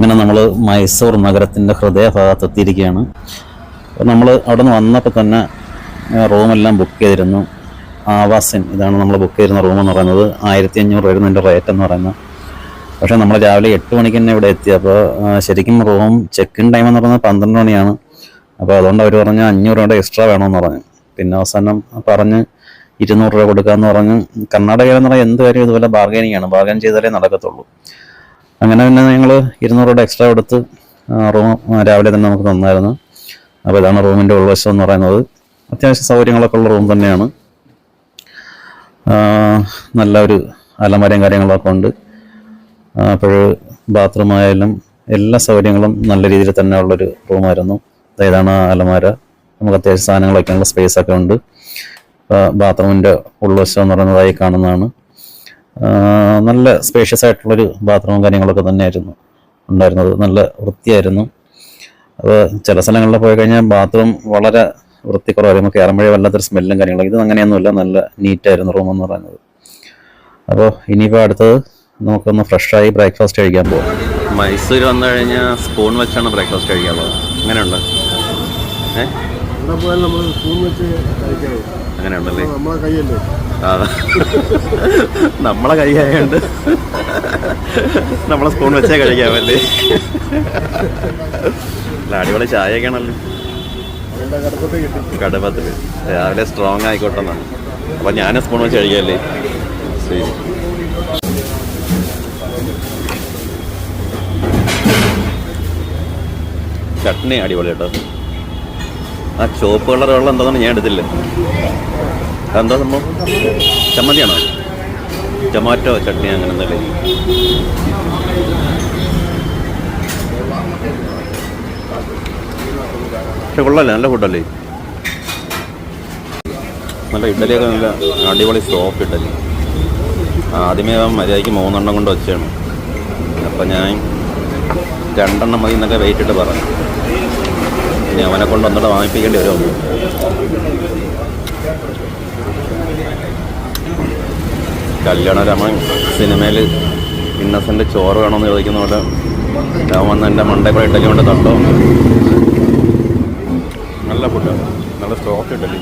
അങ്ങനെ നമ്മൾ മൈസൂർ നഗരത്തിന്റെ ഹൃദയഭാഗത്ത് എത്തിയിരിക്കുകയാണ്. നമ്മൾ അവിടെ നിന്ന് വന്നപ്പോൾ തന്നെ റൂമെല്ലാം ബുക്ക് ചെയ്തിരുന്നു. ആവാസിൻ ഇതാണ് നമ്മൾ ബുക്ക് ചെയ്തിരുന്ന റൂം എന്ന് പറയുന്നത്. ആയിരത്തി അഞ്ഞൂറ് രൂപയായിരുന്നു ഇതിന്റെ റേറ്റ് എന്ന് പറയുന്നത്. പക്ഷേ നമ്മൾ രാവിലെ എട്ട് മണിക്ക് തന്നെ ഇവിടെ എത്തി. അപ്പോൾ ശരിക്കും റൂം ചെക്ക് ഇൻ ടൈം എന്ന് പറയുന്നത് പന്ത്രണ്ട് മണിയാണ്. അപ്പോൾ അതുകൊണ്ട് അവർ പറഞ്ഞ് അഞ്ഞൂറ് രൂപയുടെ എക്സ്ട്രാ വേണമെന്ന് പറഞ്ഞു. പിന്നെ അവസാനം പറഞ്ഞ് ഇരുന്നൂറ് രൂപ കൊടുക്കാമെന്ന് പറഞ്ഞ് കർണാടകയിൽ എന്ന് പറഞ്ഞാൽ എന്ത് കാര്യം ഇതുപോലെ ബാർഗനിങ് ആണ്. ബാർഗൻ ചെയ്താലേ നടക്കത്തുള്ളൂ. അങ്ങനെ തന്നെ ഞങ്ങൾ ഇരുന്നൂറ് രൂപ എക്സ്ട്രാ കൊടുത്ത് റൂം രാവിലെ തന്നെ നമുക്ക് തന്നായിരുന്നു. അപ്പോൾ ഇതാണ് റൂമിന്റെ ഉൾവശം എന്ന് പറയുന്നത്. അത്യാവശ്യം സൗകര്യങ്ങളൊക്കെ ഉള്ള റൂം തന്നെയാണ്. നല്ല ഒരു അലമാരയും കാര്യങ്ങളൊക്കെ ഉണ്ട്. അപ്പോൾ ബാത്റൂം ആയാലും എല്ലാ സൗകര്യങ്ങളും നല്ല രീതിയിൽ തന്നെ ഉള്ളൊരു റൂമായിരുന്നു ഇതാണ് അലമാര. നമുക്ക് അത്യാവശ്യം സാധനങ്ങളൊക്കെ ഉള്ള സ്പേസ് ഒക്കെ ഉണ്ട്. ബാത്റൂമിന്റെ ഉൾവശം എന്ന് പറയുന്നതായി കാണുന്നതാണ്. നല്ല സ്പേഷ്യസ് ആയിട്ടുള്ളൊരു ബാത്റൂമും കാര്യങ്ങളൊക്കെ തന്നെയായിരുന്നു. ഉണ്ടായിരുന്നത്. നല്ല വൃത്തിയായിരുന്നു. അത് ചില സ്ഥലങ്ങളിൽ പോയി കഴിഞ്ഞാൽ ബാത്റൂം വളരെ വൃത്തിക്കുറവായിരുന്നു നമുക്ക് വഴി വല്ലാത്തൊരു സ്മെല്ലും കാര്യങ്ങളൊക്കെ ഇത് അങ്ങനെയൊന്നുമില്ല. നല്ല നീറ്റായിരുന്നു റൂം എന്ന് പറയുന്നത്. അപ്പോൾ ഇനിയിപ്പോൾ അടുത്തത് നമുക്കൊന്ന് ഫ്രഷായി ബ്രേക്ക്ഫാസ്റ്റ് കഴിക്കാൻ പോകാം മൈസൂർ വന്നു കഴിഞ്ഞാൽ സ്പൂൺ വെച്ചാണ് ബ്രേക്ക്ഫാസ്റ്റ് കഴിക്കാൻ പോകുന്നത് അങ്ങനെയുണ്ട്? ഏഹ് അങ്ങനെയുണ്ടല്ലേ? നമ്മളെ കൈയല്ലേ നമ്മളെ കൈയായോണ്ട് നമ്മളെ സ്പൂൺ വെച്ചേ കഴിക്കാമല്ലേ അല്ല അടിപൊളി ചായയൊക്കെ ആണല്ലോ കടുപ്പത്തിൽ രാവിലെ സ്ട്രോങ് ആയിക്കോട്ടെ എന്നാണ് അപ്പം ഞാൻ സ്പൂൺ വെച്ച് കഴിക്കാമല്ലേ ശരി. ചട്നി അടിപൊളി കേട്ടോ. ആ ചുവപ്പ് കളർ വെള്ളം എന്താണെന്ന് ഞാൻ എടുത്തില്ല. അതെന്താ സംഭവം? ചമ്മന്തിയാണോ? ടൊമാറ്റോ ചട്നി അങ്ങനെ എന്തെങ്കിലും. പക്ഷെ കൊള്ളല്ലേ നല്ല ഫുഡല്ലേ നല്ല ഇഡ്ഡലിയൊക്കെ നല്ല അടിപൊളി സോഫ്റ്റ് ഇഡ്ഡലി ആദ്യമേ മര്യാദയ്ക്ക് മൂന്നെണ്ണം കൊണ്ട് വെച്ചാണ്. അപ്പം ഞാൻ രണ്ടെണ്ണം മതി എന്നൊക്കെ വെയിറ്റ് ഇട്ട് പറഞ്ഞു. ഇനി അവനെ കൊണ്ട് ഒന്നുകൂടെ വാങ്ങിപ്പിക്കേണ്ടി വരുമോ കല്യാണരമൻ സിനിമയിൽ ഇന്നസെന്റ് ചോറ് വേണമെന്ന് ചോദിക്കുന്ന പോലെ എന്റെ മണ്ടേ കൂടെ ഇട്ടലി കൊണ്ട് തട്ടോ. നല്ല ഫുഡാണ് നല്ല സ്റ്റോക്ക് ഇഡ്ഡലി